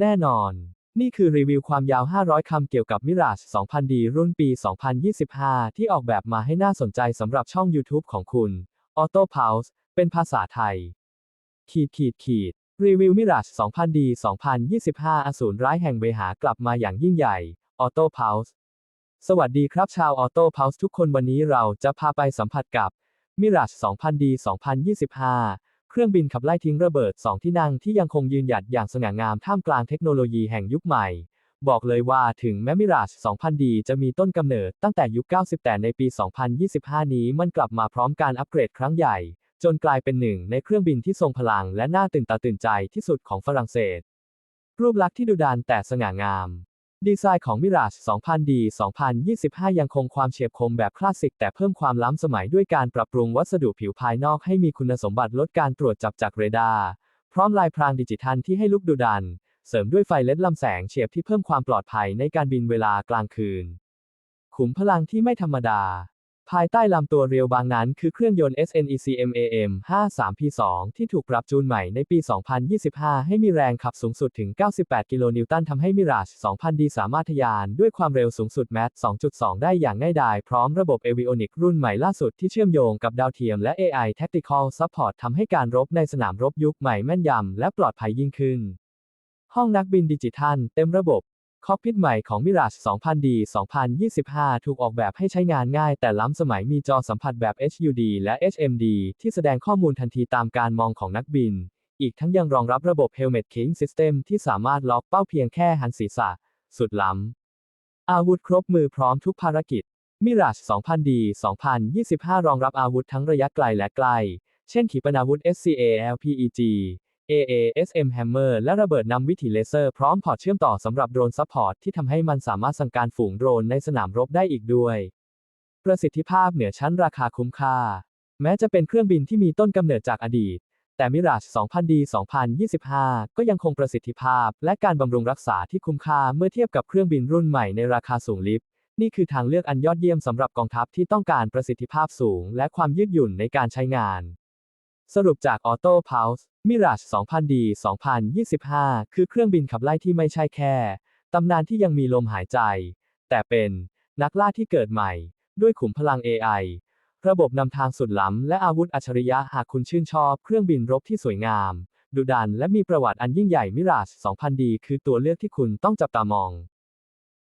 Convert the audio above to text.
แน่นอน นี่คือรีวิวความยาว 500 คำเกี่ยวกับ Mirage 2000D รุ่นปี 2025 ที่ออกแบบมาให้น่าสนใจสำหรับช่อง YouTube ของคุณ Auto Pause เป็นภาษาไทย ขีดขีดขีด รีวิว Mirage 2000D 2025 อสูรร้ายแห่งเวหากลับมาอย่างยิ่งใหญ่ Auto Pause สวัสดีครับชาว Auto Pause ทุกคนวันนี้เราจะพาไปสัมผัสกับ Mirage 2000D 2025 เครื่องบินขับไล่ทิ้งระเบิด2ที่นั่งที่ยังคงยืนหยัดอย่างสง่างามท่ามกลางเทคโนโลยีแห่งยุคใหม่ บอกเลยว่าถึงแม้ Mirage 2000D จะมีต้นกำเนิดตั้งแต่ยุค 90 แต่ในปี 2025 นี้มันกลับมาพร้อมการอัปเกรดครั้งใหญ่ จนกลายเป็นหนึ่งในเครื่องบินที่ทรงพลังและน่าตื่นตาตื่นใจที่สุดของฝรั่งเศส รูปลักษณ์ที่ดุดันแต่สง่างาม ดีไซน์ของ Mirage 2000D 2025 ยังคงความเฉียบคมแบบคลาสสิก แต่เพิ่มความล้ำสมัยด้วยการปรับปรุงวัสดุผิวภายนอกให้มีคุณสมบัติลดการตรวจจับจากเรดาร์ พร้อมลายพรางดิจิทัลที่ให้ลุกดุดัน เสริมด้วยไฟเลดลำแสงเฉียบที่เพิ่มความปลอดภัยในการบินเวลากลางคืน ขุมพลังที่ไม่ธรรมดา ภายใต้ลำตัวเรียวบางนั้นคือเครื่องยนต์ SNECMAM 53P2 ที่ถูกปรับจูนใหม่ในปี 2025 ให้มีแรงขับสูงสุดถึง 98 กิโลนิวตันทำให้ Mirage 2000D สามารถทะยานด้วยความเร็วสูงสุดแมท2.2 ได้อย่างง่ายดาย พร้อมระบบ Avionic รุ่นใหม่ล่าสุดที่เชื่อมโยงกับดาวเทียมและ AI Tactical Support ทำให้การรบในสนามรบยุคใหม่แม่นยำและปลอดภัยยิ่งขึ้นห้องนักบินดิจิทัล เต็มระบบ คอกพิทใหม่ของ Mirage 2000D 2025 ถูกออกแบบให้ใช้งานง่ายแต่ล้ำสมัยมีจอสัมผัสแบบ HUD และ HMD ที่แสดงข้อมูลทันทีตามการมองของนักบิน อีกทั้งยังรองรับระบบ Helmet King System ที่สามารถล็อกเป้าเพียงแค่หันศีรษะ สุดล้ำ อาวุธครบมือพร้อมทุกภารกิจ Mirage 2000D 2025 รองรับอาวุธทั้งระยะไกลและใกล้เช่นขีปนาวุธ SCALPEG AASM Hammer และระเบิดนำวิถีเลเซอร์พร้อมพอร์ตเชื่อมต่อสำหรับโดรนซัพพอร์ตที่ทำให้มันสามารถสั่งการฝูงโดรนในสนามรบได้อีกด้วย ประสิทธิภาพเหนือชั้นราคาคุ้มค่า แม้จะเป็นเครื่องบินที่มีต้นกำเนิดจากอดีต แต่ Mirage 2000D 2025 ก็ยังคงประสิทธิภาพ และการบำรุงรักษาที่คุ้มค่าเมื่อเทียบกับเครื่องบินรุ่นใหม่ในราคาสูงลิฟต์นี่คือทางเลือกอันยอดเยี่ยมสำหรับกองทัพที่ต้องการประสิทธิภาพสูง และความยืดหยุ่นในการใช้งาน สรุปจาก Auto Pulse Mirage 2000D 2025 คือเครื่องบินขับไล่ที่ไม่ใช่แค่ ตำนานที่ยังมีลมหายใจ แต่เป็นนักล่าที่เกิดใหม่ ด้วยขุมพลัง AI ระบบนำทางสุดล้ำและอาวุธอัจฉริยะหากคุณชื่นชอบเครื่องบินรบที่สวยงาม ดุดันและมีประวัติอันยิ่งใหญ่ Mirage 2000D คือตัวเลือกที่คุณต้องจับตามอง